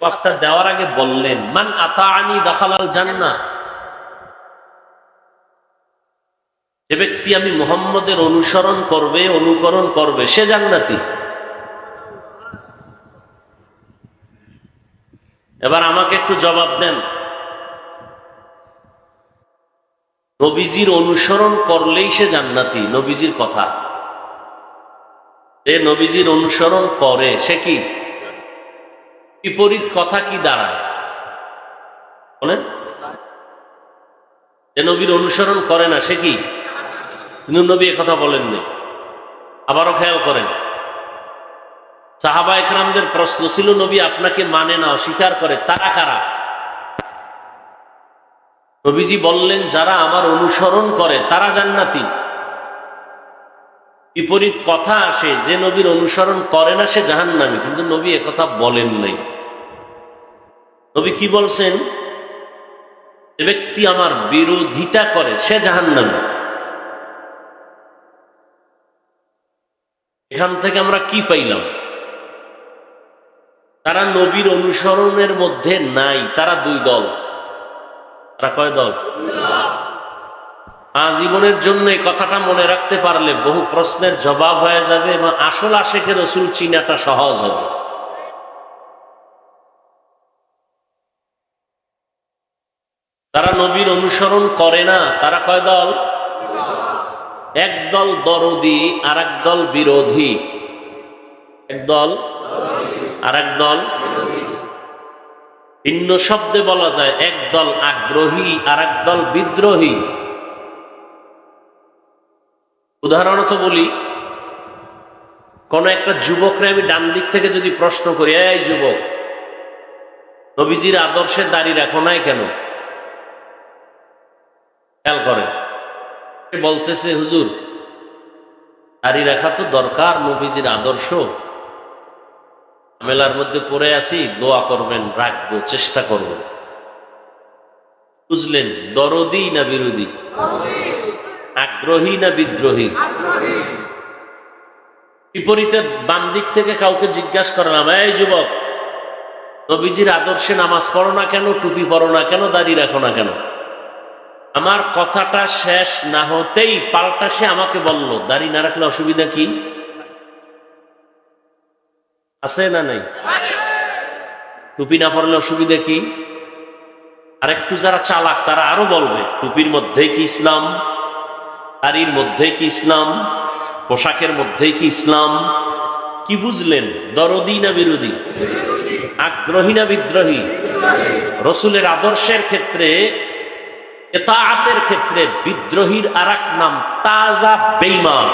জবাবটা দেওয়ার আগে বললেন, মান আতা আনি দাখালাল জান্না যে ব্যক্তি আমি মোহাম্মদের অনুসরণ করবে, অনুকরণ করবে, সে জান্নাতি। এবার আমাকে একটু জবাব দেন। নবীজির অনুসরণ করলেই সে জান্নাতি, নবীজির কথা। যে নবীজির অনুসরণ করে, সে কি? বিপরীত কথা কি দাঁড়ায়? বলেন। যে নবীর অনুসরণ করে না, সে কি? কিন্তু নবী কথা বলেননি। আবারও খেয়াল করেন। সাহাবা একরামদের প্রশ্ন ছিল, নবী আপনাকে মানে না, অস্বীকার করে, তারা কারা? নবীজি বললেন, যারা আমার অনুসরণ করে, তারা জান্নাতি। বিপরীত কথা আসে, যে নবীর অনুসরণ করে না সে জাহান্নামি। কিন্তু নবী একথা বলেন নাই। নবী কি বলছেন? যে ব্যক্তি আমার বিরোধিতা করে, সে জাহান্নামি। এখান থেকে আমরা কি পাইলাম? তারা নবীর অনুসরণের মধ্যে নাই, তারা দুই দল। তারা কয় দল? আজীবনের জন্য এই কথাটা মনে রাখতে পারলে বহু প্রশ্নের জবাব হয়ে যাবে এবং আসল আশেখের রসুল চিনাটা সহজ হবে। তারা নবীর অনুসরণ করে না, তারা কয় দল? একদল দরদি আর দল বিরোধী। একদল আর দল ভিন্ন শব্দে বলা যায় একদল আগ্রহী আর দল বিদ্রোহী। উদাহরণত বলি, কোন একটা যুবকরে আমি ডান দিক থেকে যদি প্রশ্ন করি, এই যুবক, নবীজির আদর্শের দাড়ি রাখো নাই কেন? খেয়াল করেন বলতেছে, হুজুর, দাড়ি রাখা তো দরকার, নবীজির আদর্শ। মেলার মধ্যে পড়ে আছি, দোয়া করবেন, রাখব, চেষ্টা করব। বুঝলেন? দরদি না বিরোধী? আগ্রহী না বিদ্রোহী? বিপরীতে বাম দিক থেকে কাউকে জিজ্ঞাসা করে না এই যুবক নবীজির আদর্শে নামাজ পড়ো না কেন টুপি পড়ো না কেন দাড়ি রাখো না কেন? আমার কথাটা শেষ না হতেই পাল্টা সে আমাকে বলল দাড়ি না রাখলে অসুবিধা কি? আছে না নাই? টুপি না পড়লে অসুবিধা কি? আর একটু যারা চালাক তারা আরও বলবে টুপির মধ্যে কি ইসলাম? দাড়ির মধ্যে কি ইসলাম? পোশাকের মধ্যে কি ইসলাম? কি বুঝলেন? দরদি না বিরোধী? আগ্রহী না বিদ্রোহী? রসুলের আদর্শের ক্ষেত্রে এতাহাতের ক্ষেত্রে বিদ্রোহীর আর নাম তাজা বেইমান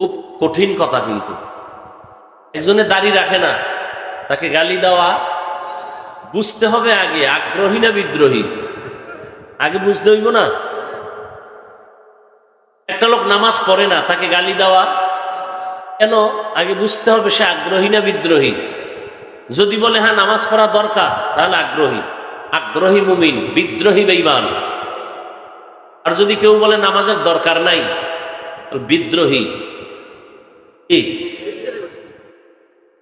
খুব কঠিন কথা কিন্তু। একজনে দাড়ি রাখে না, তাকে গালি দেওয়া বুঝতে হবে আগে, আগ্রহী না বিদ্রোহী? আগে বুঝতে হইব না। একটা লোক নামাজ পড়ে না, তাকে গালি দেওয়া। কেন? আগে বুঝতে হবে সে আগ্রহী না বিদ্রোহী। যদি বলে হ্যাঁ নামাজ পড়া দরকার তাহলে আগ্রহী। আগ্রহী মুমিন, বিদ্রোহী বেইমান আর যদি কেউ বলে, নামাজের দরকার নাই বিদ্রোহী।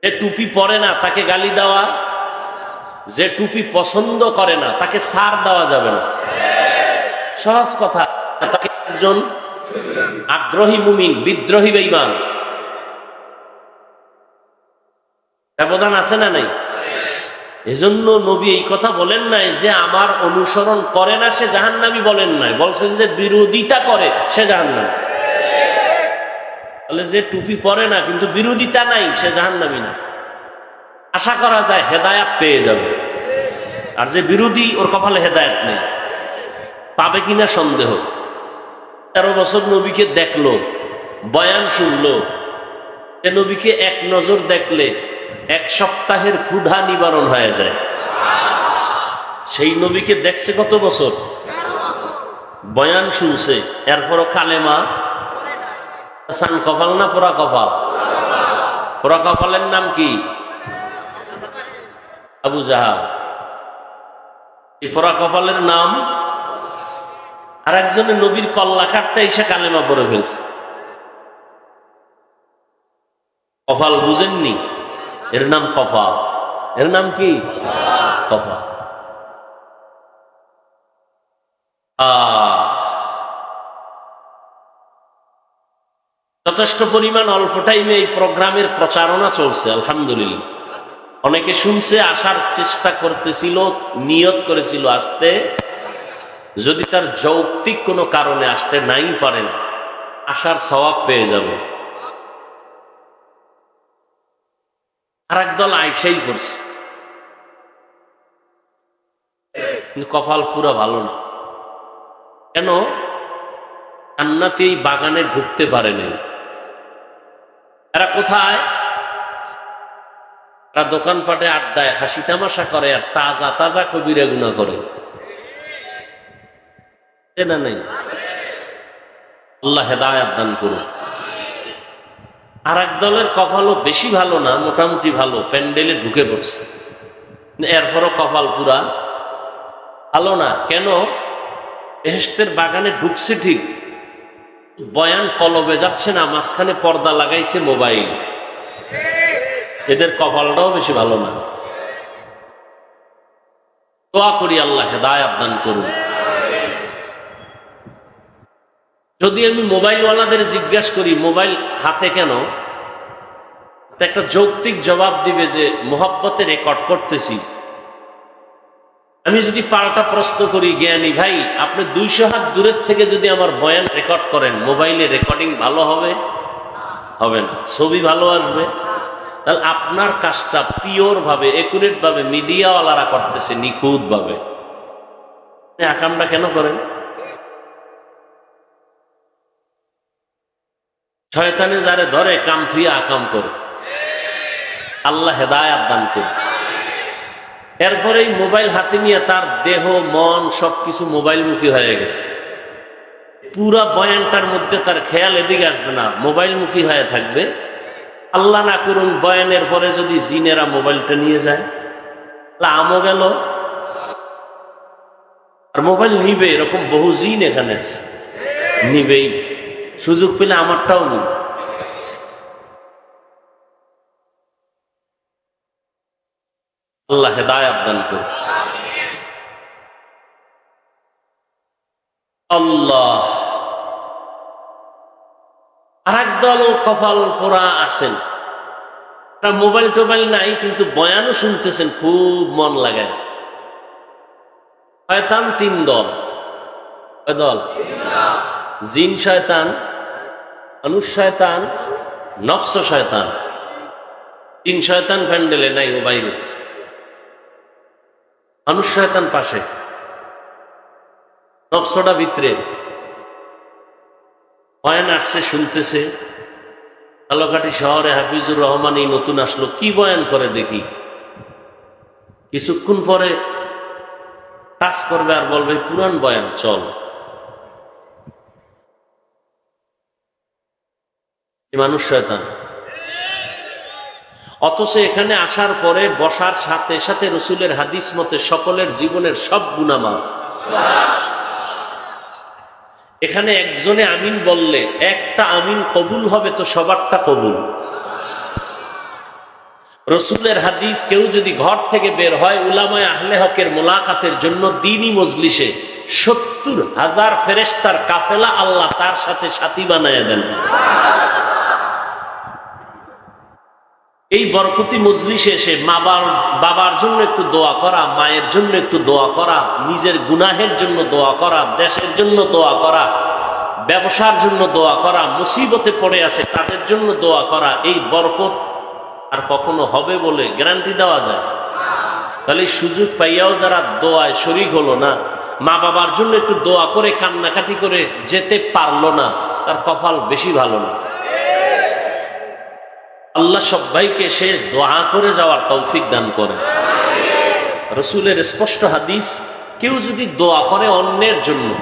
যে টুপি পরে না, তাকে গালি দেওয়া। যে টুপি পছন্দ করে না, তাকে সার দেওয়া যাবে না। সহজ কথা। তাকে একজন আগ্রহী মুমিন, বিদ্রোহী বেইমান ব্যবধান আছে না নাই? এজন্য নবী এই কথা বলেন নাই যে আমার অনুসরণ করে না, সে জাহান্নামি বলেন নাই। বলছেন যে বিরোধিতা করে, সে জাহান্নামি। তাহলে যে টুপি পরে না, কিন্তু বিরোধিতা নাই, সে জাহান্নামি না। আশা করা যায় হেদায়াত পেয়ে যাবে। আর যে বিরোধী, ওর কপালে হেদায়াত নেই। পাবে কিনা সন্দেহ। তেরো বছর নবীকে দেখল, বয়ান শুনলো। যে নবীকে এক নজর দেখলে এক সপ্তাহের ক্ষুধা নিবারণ হয়ে যায়। সেই নবীকে দেখছে কত বছর? বয়ান শুনছে, এরপরও কালেমা সান কপাল না পোড়া কপাল? পোড়া কপালের নাম কি? আবু জাহা এই পোড়া কপালের নাম আর একজনের নবীর কল্লা কাটতে এসে কালেমা পড়ে ফেলছে। কপাল বুঝেননি? এর নাম কপাল। এর নাম কি? আহ। যথেষ্ট পরিমাণ অল্প টাইমে এই প্রোগ্রামের প্রচারণা চলছে, আলহামদুলিল্লাহ। অনেকে শুনছে, আসার চেষ্টা করতেছিল, নিয়ত করেছিল আসতে। যদি তার যৌক্তিক কোনো কারণে আসতে নাই পারেন আসার সবাব পেয়ে যাবে। আর একদল আইসাই করছে। কিন্তু কপাল পুরা ভালো না। কেন? কান্নাতে এই বাগানে ঢুকতে পারে নাই। এরা কোথায়? এরা দোকানপাটে আড্ডায় হাসি তামাশা করে আর তাজা তাজা কবিরা গুণা করে। না নাই। আল্লাহ হেদায়াত দান করুন। আর এক দলের কপালও বেশি ভালো না, মোটামুটি ভালো, প্যান্ডেলে ঢুকে পড়ছে। এরপরও কপাল পুরা ভালো না। কেন? এহেস্তের বাগানে ঢুকছে ঠিক। বয়ান কলবে যাচ্ছে না, মাঝখানে পর্দা লাগাইছে মোবাইল। এদের কপালটাও বেশি ভালো না। দোয়া করি আল্লাহ হেদায়াত দান করুন। যদি আমি মোবাইলওয়ালাদের জিজ্ঞাসা করি, মোবাইল হাতে কেন? একটা যৌক্তিক জবাব দিবে যে, মোহাব্বতে রেকর্ড করতেছি। আমি যদি পাল্টা প্রশ্ন করি, জ্ঞানী ভাই, আপনি দুইশো হাত দূরের থেকে যদি আমার বয়ান রেকর্ড করেন, মোবাইলে রেকর্ডিং ভালো হবে? হবে না। ছবি ভালো আসবে। তাহলে আপনার কাজটা পিওর ভাবে একুরেট ভাবে মিডিয়াওয়ালারা করতেছে নিখুঁত ভাবে আকামটা কেন করেন? শয়তানে যারে ধরে, কাম থুইয়া আকাম করে। আল্লাহ হেদায়াত দান করে এরপরে মোবাইল হাতে নিয়ে তার দেহ, মন সবকিছু মোবাইল মুখী হয়ে গেছে। পুরা বয়ানটার মধ্যে তার খেয়াল এদিকে আসবে না মোবাইল মুখী হয়ে থাকবে। আল্লাহ না করুন, বয়ানের পরে যদি জিনেরা মোবাইলটা নিয়ে যায়। আমও গেল। আর মোবাইল নিবে, এরকম বহু জিন এখানে আছে। নিবেই। সুযোগ পেলে আমারটাও নিবে। আল্লাহ হেদায়াত দান করুন। আল্লাহ। আর একদল কপাল পোড়া আছেন। তারা মোবাইল টোবাইল নাই, কিন্তু বয়ানও শুনতেছেন, খুব মন লাগায়। শয়তান তিন দল। দল। জিন, শয়তান। মানুষ শয়তান, নফস শয়তান। তিন শয়তান প্যান্ডেলে নাই ও বাইরে। মানুষ শয়তান পাশে। নফসটা ভিতরে। বয়ান আসছে শুনতেছে। কালকাটি শহরে হাফিজুর রহমান এই নতুন আসলো, কি বয়ান করে দেখি। কিছুক্ষণ পরে কাজ করবে আর বলবে পুরান বয়ান, চল। মানুষ শয়তান? অথচ এখানে আসার পরে বসার সাথে সাথে রসুলের হাদিস মতে সকলের জীবনের সব গুণামাফ এখানে একজনে আমিন বললে, একটা আমিন কবুল হবে তো সবারটা কবুল। রসুলের হাদিস কেউ যদি ঘর থেকে বের হয়, উলামায় আহলে হকের মোলাকাতের জন্য দিনই মজলিসে সত্তর হাজার ফেরেস্তার কাফেলা আল্লাহ তার সাথে সাথী বানায় দেন। এই বরকতি মজলিসে এসে মাবার বাবার জন্য একটু দোয়া করা, মায়ের জন্য একটু দোয়া করা, নিজের গুনাহের জন্য দোয়া করা, দেশের জন্য দোয়া করা, ব্যবসার জন্য দোয়া করা, মুসিবতে পড়ে আছে তাদের জন্য দোয়া করা, এই বরকত আর কখনো হবে বলে গ্যারান্টি দেওয়া যায়? তাহলে সুযোগ পাইয়াও যারা দোয়ায় শরিক হলো না, মা বাবার জন্য একটু দোয়া করে, কান্নাকাটি করে যেতে পারল না, তার কপাল বেশি ভালো না। আল্লাহ সবাইকে শেষ দোয়া করে যাওয়ার তৌফিক দান করে। রসুলের স্পষ্ট হাদিস, কেউ যদি দোয়া করে অন্যের জন্য,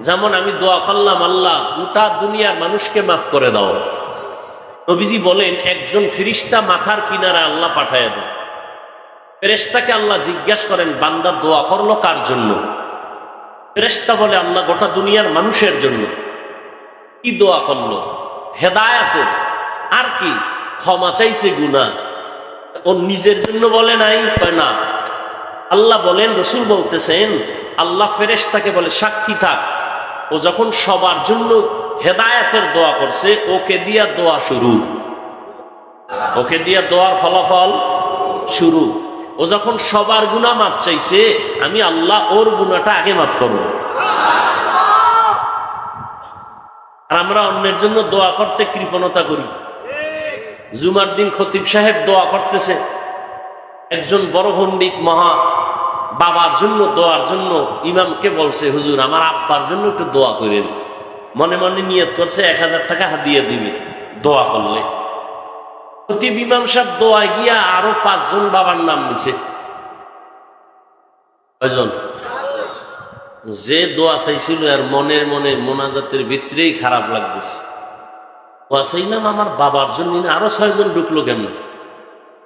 যেমন আমি দোয়া করলাম, আল্লাহ গোটা দুনিয়ার মানুষকে মাফ করে দাও। নবীজি বলেন, একজন ফিরিস্তা মাথার কিনারে আল্লাহ পাঠায় দেন ফেরেস্তাকে আল্লাহ জিজ্ঞাসা করেন, বান্দা দোয়া করল কার জন্য? ফেরেস্তা বলে, আল্লাহ গোটা দুনিয়ার মানুষের জন্য। কি দোয়া করল? হেদায়াতের? আর কি? ক্ষমা চাইছে গুনা ও নিজের জন্য বলে নাই, কয় না। আল্লাহ বলেন, রসুল বলতেছেন, আল্লাহ ফেরেশতাকে বলে, সাক্ষী থাক। ও যখন সবার জন্য হেদায়েতের দোয়া করছে, ওকে দিয়া দোয়া শুরু। ওকে দিয়া দোয়ার ফলাফল শুরু। ও যখন সবার গুণা মাপ চাইছে, আমি আল্লাহ ওর গুণাটা আগে মাফ করব। আর আমরা অন্যের জন্য দোয়া করতে কৃপণতা করি। জুমার দিন খতিব সাহেব দোয়া করতেছে। একজন বড় পণ্ডিত মহা বাবার জন্য, দোয়ার জন্য ইমামকে বলছে, হুজুর, আমার আব্বার জন্য একটু দোয়া করেন। মনে মনে নিয়ত করছে, এক হাজার টাকা হাদিয়ে দিবে দোয়া করলে। খতিব ইমাম সাহেব দোয়া গিয়া আরও পাঁচজন বাবার নাম নিছে। যে দোয়া চাইছিল আর মনের মনে মোনাজাতের ভিতরেই খারাপ লাগতেছে। দোয়া চাইলাম আমার বাবার জন্য আরও ছয়জন ঢুকলো কেমন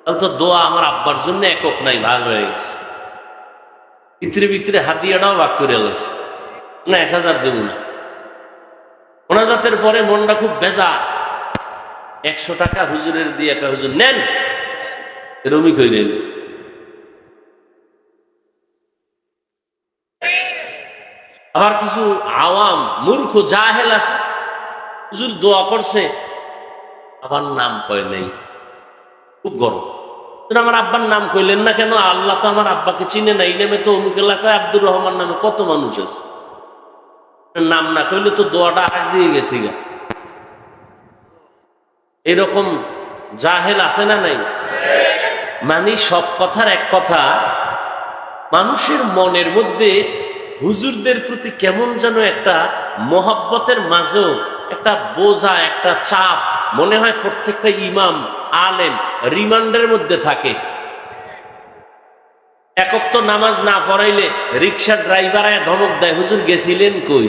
তাহলে তো দোয়া আমার আব্বার জন্য একক নাই, ভাগ হয়ে গেছে। ভিতরে ভিতরে হাতিয়াটাও ভাগ করে গেছে না, এক হাজার দেব না। মোনাজাতের পরে মনটা খুব বেজা একশো টাকা হুজুরের দিয়ে একটা হুজুর নেন এরমই কইলেন আবার কিছু আওয়াম, মূর্খ, জাহেল আছে। হুজুর দোয়া করছে। আবার নাম কয় নেই। খুব গরম। আমার আব্বার নাম কইলেন না কেন? আল্লাহ তো আমার আব্বাকে চিনে নাই নামে তো অমুক এলাকায় আব্দুর রহমান নামে কত মানুষ আছে। নাম না কইলে তো দোয়াটা আগ দিয়ে গেছে গা। এরকম জাহেল আছে না নাই? মানে সব কথার এক কথা, মানুষের মনের মধ্যে হুজুরদের প্রতি কেমন যেন একটা মহাব্বতের মাঝেও একটা বোঝা, একটা চাপ, মনে হয় প্রত্যেকটা ইমাম, আলেম রিমান্ডের মধ্যে থাকে। একক তো নামাজ না পড়াইলে রিক্সা ড্রাইভার ধমক দেয়, হুজুর গেছিলেন কই?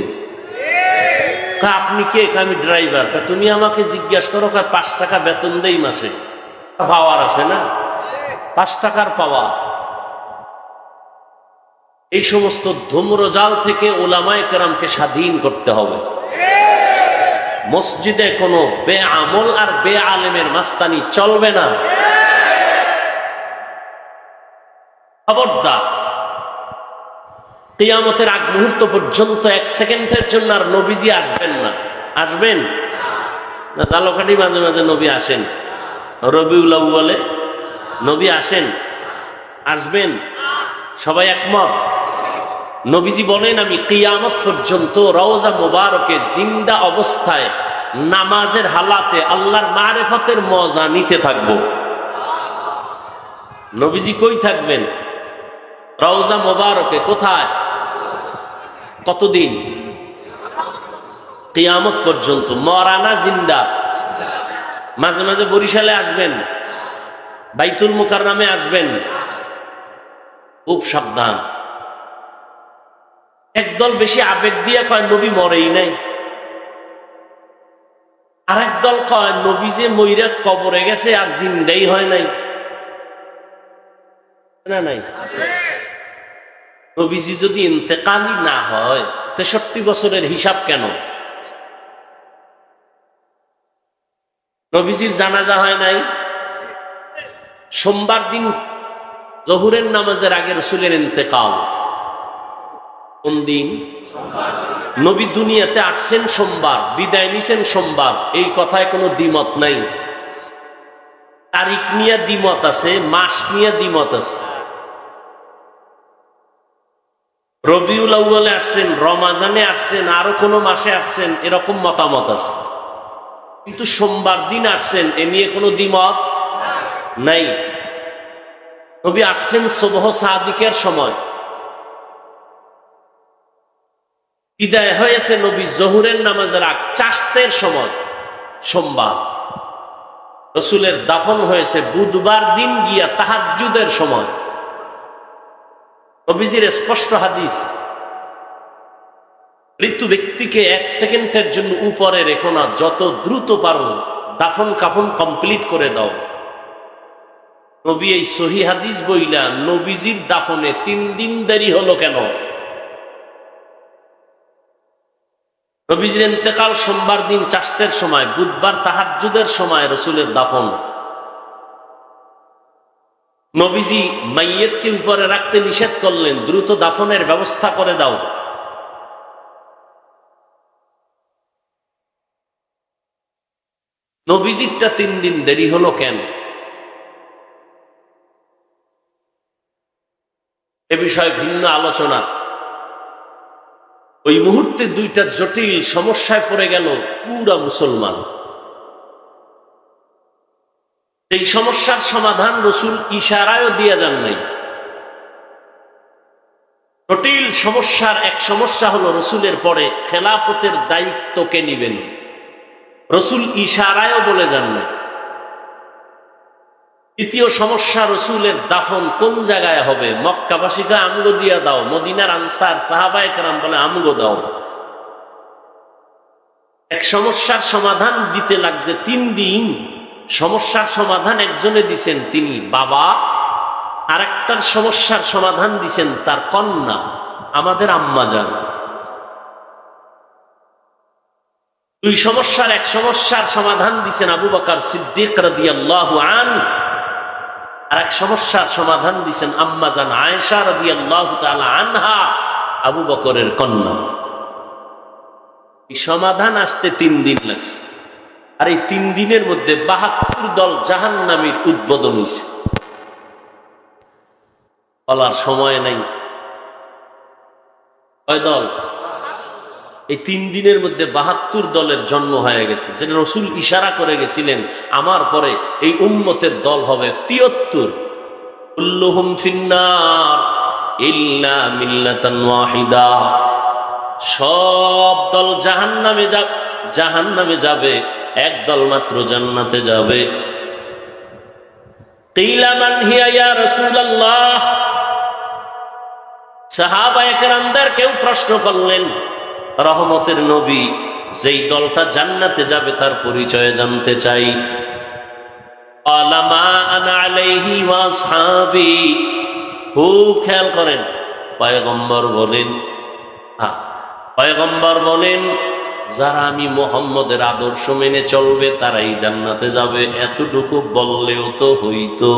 আপনি কে? আমি ড্রাইভার। তুমি আমাকে জিজ্ঞাসা করো। পাঁচ টাকা বেতন দেই মাসে। পাওয়ার আছে না? পাঁচ টাকার পাওয়া এই সমস্ত ধূম্রজাল থেকে ওলামায় কেরামকে স্বাধীন করতে হবে। মসজিদে কোনো বে আমল আর বে আলেমের মাস্তানি চলবে না। খবরদার, কিয়ামতের আগ মুহূর্ত পর্যন্ত এক সেকেন্ডের জন্য আর নবীজি আসবেন না। আসবেন? না, জালকাঠি মাঝে মাঝে নবী আসেন। রবিউল বলে নবী আসেন। আসবেন? সবাই একমত? নবীজি বলেন, আমি কিয়ামত পর্যন্ত রওজা মোবারকে জিন্দা অবস্থায় নামাজের হালাতে আল্লাহর মারেফতের মজা নিতে থাকব। নবীজি কই থাকবেন? রওজা মোবারকে কোথায়? কতদিন? কিয়ামত পর্যন্ত মরানা জিন্দা। মাঝে মাঝে বরিশালে আসবেন, বাইতুল মুখার নামে আসবেন। খুব সাবধান। একদল বেশি আবেগ দিয়ে কয়, নবী মরেই নাই। আর দল কয়, নবী যে ময়রা কবরে গেছে আর জিন্দাই হয় নাই। না, নাই। নবীজি যদি না হয়, তেষট্টি বছরের হিসাব কেন? নবীজির জানাজা হয় নাই। সোমবার দিন জহুরের নামাজের আগে রসুলের ইন্তেকাল। কোন দিন? নবী দুনিয়াতে আসছেন সোমবার, বিদায় নিছেন সোমবার, এই কথায় কোনো দ্বিমত নাই। তারিখ নিয়ে দ্বিমত আছে, মাস নিয়ে দ্বিমত আছে। রবিউল আউ্বালে আসছেন, রমাজানে আসছেন, আরও কোনো মাসে আসছেন, এরকম মতামত আছে। কিন্তু সোমবার দিন আসছেন, এ নিয়ে কোনো দ্বিমত নাই। নবী আসছেন সোবহ সাদিকের সময়। বিদায় হয়েছে নবী জহুরের নামাজের আগ চাষতের সময়। সোমবার। রসুলের দাফন হয়েছে বুধবার দিন গিয়া তাহাজুদের সময়। নবীজির স্পষ্ট হাদিস, মৃত্যু ব্যক্তিকে এক সেকেন্ডের জন্য উপরে রেখো না, যত দ্রুত পারো দাফন কাফন কমপ্লিট করে দাও। নবী এই সহি হাদিস বইলা নবীজির দাফনে তিন দিন দেরি হলো কেন? নবীজির ইন্তেকাল সোমবার দিন চাষতের সময়, বুধবার তাহাজুদের সময় রসুলের দাফন। নবীজি মাইয়েতকে উপরে রাখতে নিষেধ করলেন, দ্রুত দাফনের ব্যবস্থা করে দাও। নবীজিরটা তিন দিন দেরি হলো কেন? এ বিষয়ে ভিন্ন আলোচনা। ওই মুহূর্তে দুইটা জটিল সমস্যায় পড়ে গেল পুরা মুসলমান। এই সমস্যার সমাধান রসুল ইশারায়ও দিয়া যান নাই। জটিল সমস্যার এক সমস্যা হলো রসুলের পরে খেলাফতের দায়িত্ব কে নিবেন? রসুল ইশারায়ও বলে যান নাই। তৃতীয় সমস্যা, রসুলের দাফন কোন জায়গায় হবে? মক্কাবাসীকে আমগো দিয়া দাও, মদিনার আনসার, সাহাবায় কেরাম বলে আমগো দাও। এক সমস্যার সমাধান দিতে লাগছে তিন দিন। সমস্যার সমাধান একজনে দিছেন তিনি, বাবা। আর একটার সমস্যার সমাধান দিছেন তার কন্যা, আমাদের আম্মা যান দুই সমস্যার, এক সমস্যার সমাধান দিছেন আবু বকার সিদ্দিক রাদিয়াল্লাহু আন আর এক সমস্যার সমাধান দিচ্ছেন আম্মা জান আয়েশা রাদিয়াল্লাহু তাআলা আনহা, আবু বকরের কন্যা। সমাধান আসতে তিন দিন লাগছে। আর এই তিন দিনের মধ্যে বাহাত্তর দল জাহান নামীর উদ্বোধন হয়েছে বলার সময় নাই। কয় দল? এই তিন দিনের মধ্যে বাহাত্তর দলের জন্ম হয়ে গেছে। যেটা রসুল ইশারা করে গেছিলেন, আমার পরে এই উম্মতের দল হবে তিয়াত্তর। কুল্লুহুম ফিন্নার ইল্লা মিল্লাতান ওয়াহিদা। সব দল জাহান্নামে জাহান্নামে যাবে, এক দল মাত্র জান্নাতে যাবে। কিলা মান কেউ প্রশ্ন করলেন রহমতের নবী, যেই দলটা জান্নাতে যাবে তার পরিচয় জানতে চাই। খুব খেয়াল করেন, পয়গম্বর বলেন হ্যাঁ পয়গম্বর বলেন, যারা আমি মোহাম্মদের আদর্শ মেনে চলবে, তারাই জান্নাতে যাবে, এতটুকু বললেও তো হইতো।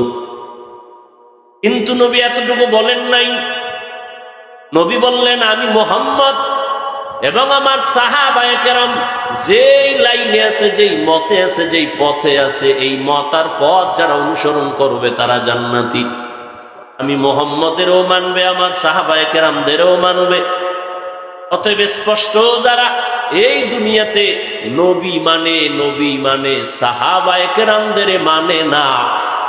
কিন্তু নবী এতটুকু বলেন নাই। নবী বললেন, আমি মোহাম্মদ এবং আমার সাহাবায়ে কেরাম যেই লাইনে আছে, যেই মতে আছে, যেই পথে আছে, এই মত আর পথ যারা অনুসরণ করবে তারা জান্নাতি। আমি মোহাম্মদেরও মানবে, আমার সাহাবায়ে কেরামদেরও মানবে। অতএব স্পষ্ট, যারা এই দুনিয়াতে নবী মানে নবী মানে সাহাবায়ে কেরামদের মানে না,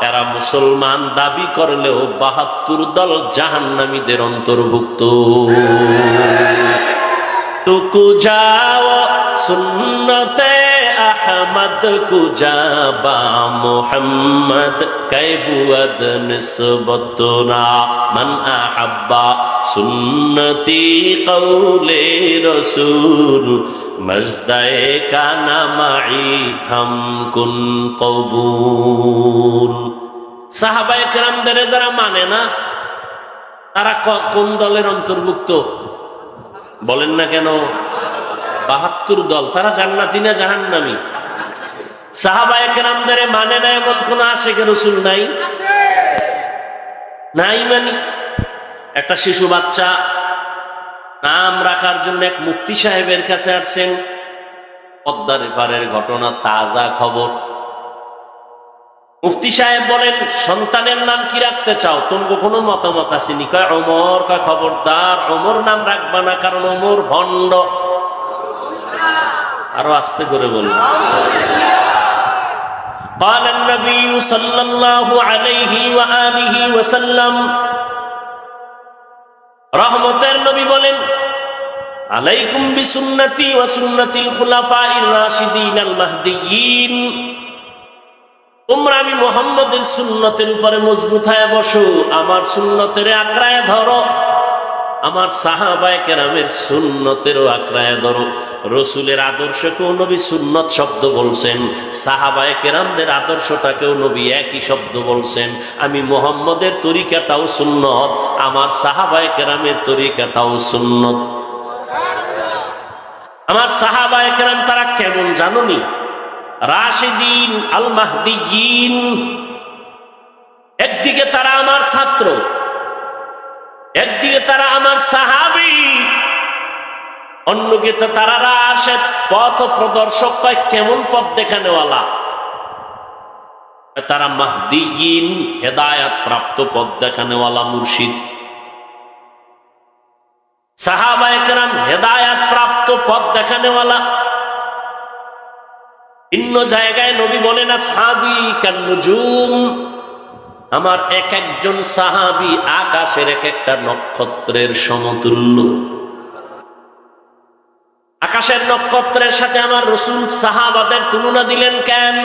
এরা মুসলমান, দাবি করলেও বাহাত্তর দল জাহান্নামীদের অন্তর্ভুক্ত। টুকু যাও, সুন্নতে আহমদ কুজাবা মোহাম্মদ কৈবুয়াদ নিসবতনা মন আহাব্বা সুন্নতি কৌলে রসুল, মজদায়ে কানা মাই হাম কুন কবুল। সাহাবায়ে কেরামদের যারা মানে না, তারা কোন দলের অন্তর্ভুক্ত? বলেন না কেন? বাহাত্তর দল, তারা জান্নাতি না জাহান্নামি? সাহাবায়ে কেরামদের মানে না এমন কোন আশেখের রসুল নাই? নাই মানি? একটা শিশু বাচ্চা, নাম রাখার জন্য এক মুফতি সাহেবের কাছে আসছেন। এপারের ঘটনা, তাজা খবর। মুফতি সাহেব বলেন সন্তানের নাম কি রাখতে চাও তোমার কোনো মতামত আসেনি কয় অমর কয় খবরদার অমর নাম রাখবা না কারণ অমর ভণ্ড আরো আস্তে করে বলুন قال النبي صلى الله عليه وآله وسلم রহমতের নবী বলেন আলাইকুম বিসুন্নতি ওয়া সুন্নাতিল খুলাফাইর রাশিদিন আল মাহদিয়িন তোমরা আমি মোহাম্মদের সুন্নতের উপরে মজবুত হয়ে বসো, আমার সুন্নতের আঁকড়ায় ধরো। আমার সাহাবায় কেরামের সুন্নতেরও আঁকড়ায় ধরো। রসুলের আদর্শকেও নবী সুন্নত শব্দ বলছেন, সাহাবায় কেরামদের আদর্শটাকেও নবী একই শব্দ বলছেন। আমি মোহাম্মদের তরিকাটাও সুন্নত, আমার সাহাবায় কেরামের তরিকাটাও সুন্নত। আমার সাহাবায় কেরাম তারা কেমন জানুনি? রাশেদিন আল মাহদিয়িন একদিকে তারা আমার ছাত্র, একদিকে তারা আমার সাহাবি। অন্যকে তারা আসে পথ প্রদর্শক কয়, কেমন পথ দেখানেওয়ালা? তারা মাহদিগিন হেদায়াত প্রাপ্ত পথ দেখানেওয়ালা, মুর্শিদ। সাহাবা একরাম হেদায়াত প্রাপ্ত পথ দেখানেওয়ালা। ভিন্ন জায়গায় নবী বলে না সাহাবি কান্নুজুম। আমার এক একজন সাহাবি আকাশের এক একটা নক্ষত্রের সমতুল্য। আকাশের নক্ষত্রের সাথে আমার রসুল সাহাবাদের তুলনা দিলেন কেন?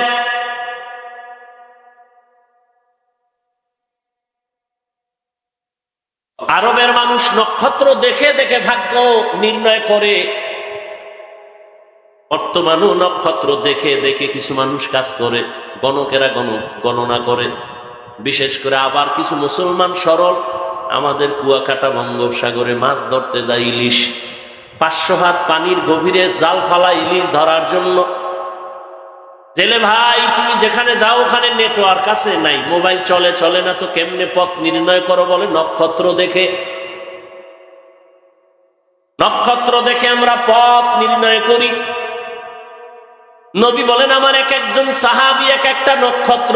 আরবের মানুষ নক্ষত্র দেখে দেখে ভাগ্য নির্ণয় করে বর্তমানও নক্ষত্র দেখে দেখে কিছু মানুষ কাজ করে, গণকেরা গণ, গণনা করে। বিশেষ করে আবার কিছু মুসলমান সরল, আমাদের কুয়াকাটা বঙ্গোপসাগরে মাছ ধরতে যায় ইলিশ। পাঁচশো হাত পানির গভীরে জাল ফালা ইলিশ ধরার জন্য। জেলে ভাই, তুমি যেখানে যাও ওখানে নেটওয়ার্ক আছে? নাই, মোবাইল চলে চলে না তো কেমনে পথ নির্ণয় করো বলে নক্ষত্র দেখে? নক্ষত্র দেখে আমরা পথ নির্ণয় করি। নবী বলেন, আমার এক একজন সাহাবি, এক একটা নক্ষত্র।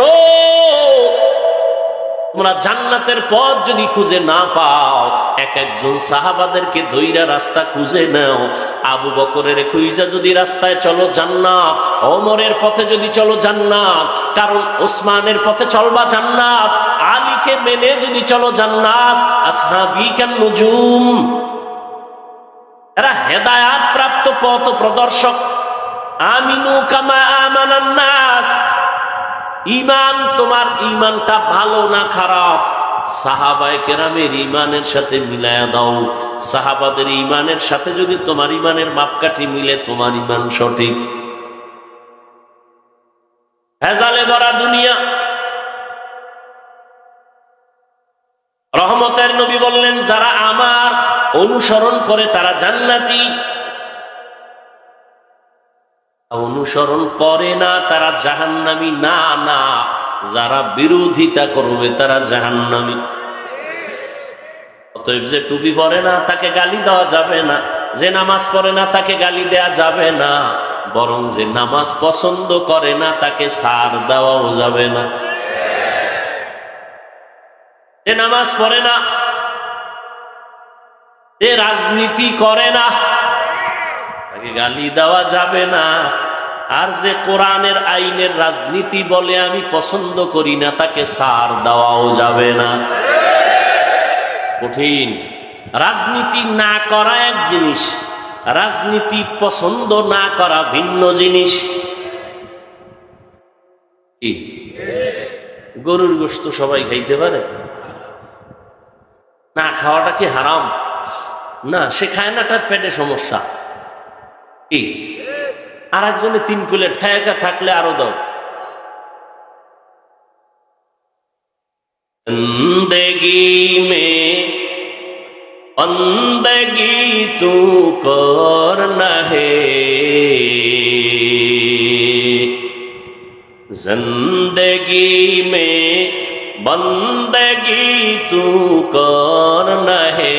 তোমরা জান্নাতের পথ যদি খুঁজে না পাও, এক একজন সাহাবাদেরকে ধৈরা রাস্তা খুঁজে নাও। আবু বকরের খুঁজা যদি রাস্তায় চলো জান্নাত, ওমরের পথে যদি চলো জান্নাত, কারণ ওসমানের পথে চলবা জান্নাত, আলীকে মেনে যদি চলো জান্নাত, আসহাবি কেন নজুম? এরা হেদায়াত প্রাপ্ত পথ প্রদর্শক আমিনু কামা আমানান ইমান তোমার ইমানটা ভালো না খারাপ? সাহাবায় কেরামের ইমানের সাথে মিলায়া দাও। সাহাবাদের ইমানের সাথে যদি তোমার ইমানের মাপকাঠি মিলে, তোমার ইমান সঠিক। ভেজালে ভরা দুনিয়া। রহমতের নবী বললেন, যারা আমার অনুসরণ করে তারা জান্নাতি। অনুসরণ করে না, তারা জাহান্নামি। না না, যারা বিরোধিতা করবে, তারা জাহান্নামি। অতএব যে টুপি পরে না, তাকে গালি দেওয়া যাবে না। যে নামাজ পড়ে না, তাকে গালি দেওয়া যাবে না। বরং যে নামাজ পছন্দ করে না, তাকে সার দেওয়াও যাবে না। যে নামাজ পড়ে না, যে রাজনীতি করে না গালি দেওয়া যাবে না। আর যে কোরআনের আইনের রাজনীতি বলে আমি পছন্দ করি না, তাকে সার দেওয়াও যাবে না। কঠিন। রাজনীতি না করা এক জিনিস, রাজনীতি পছন্দ না করা ভিন্ন জিনিস। গরুর গোস্ত সবাই খাইতে পারে? না, খাওয়াটা কি হারাম? না, সে খায় না, তার পেটে সমস্যা। কি আর একজনে তিন প্লেট খায়কা থাকলে আরো দাও জিন্দগি মে বন্দগি তু কর হে जिंदगी में बंदगी तू कौन है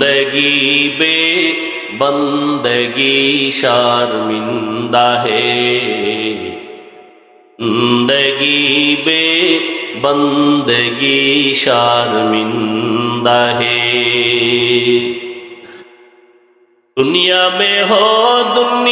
জিন্দগি বে বন্দগি শর্মিন্দা হে জিন্দগি বে বন্দগি শর্মিন্দা হে দুনিয়া মে হো দুনিয়া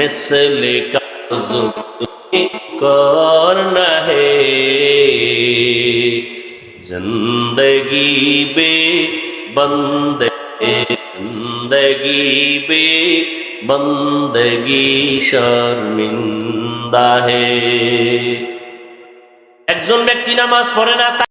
مثل کا کور نہ ہے زندگی بے بندے زندگی بے বন্দগি শর্মিন্দা হে একজন ব্যক্তি নামাজ পড়ে না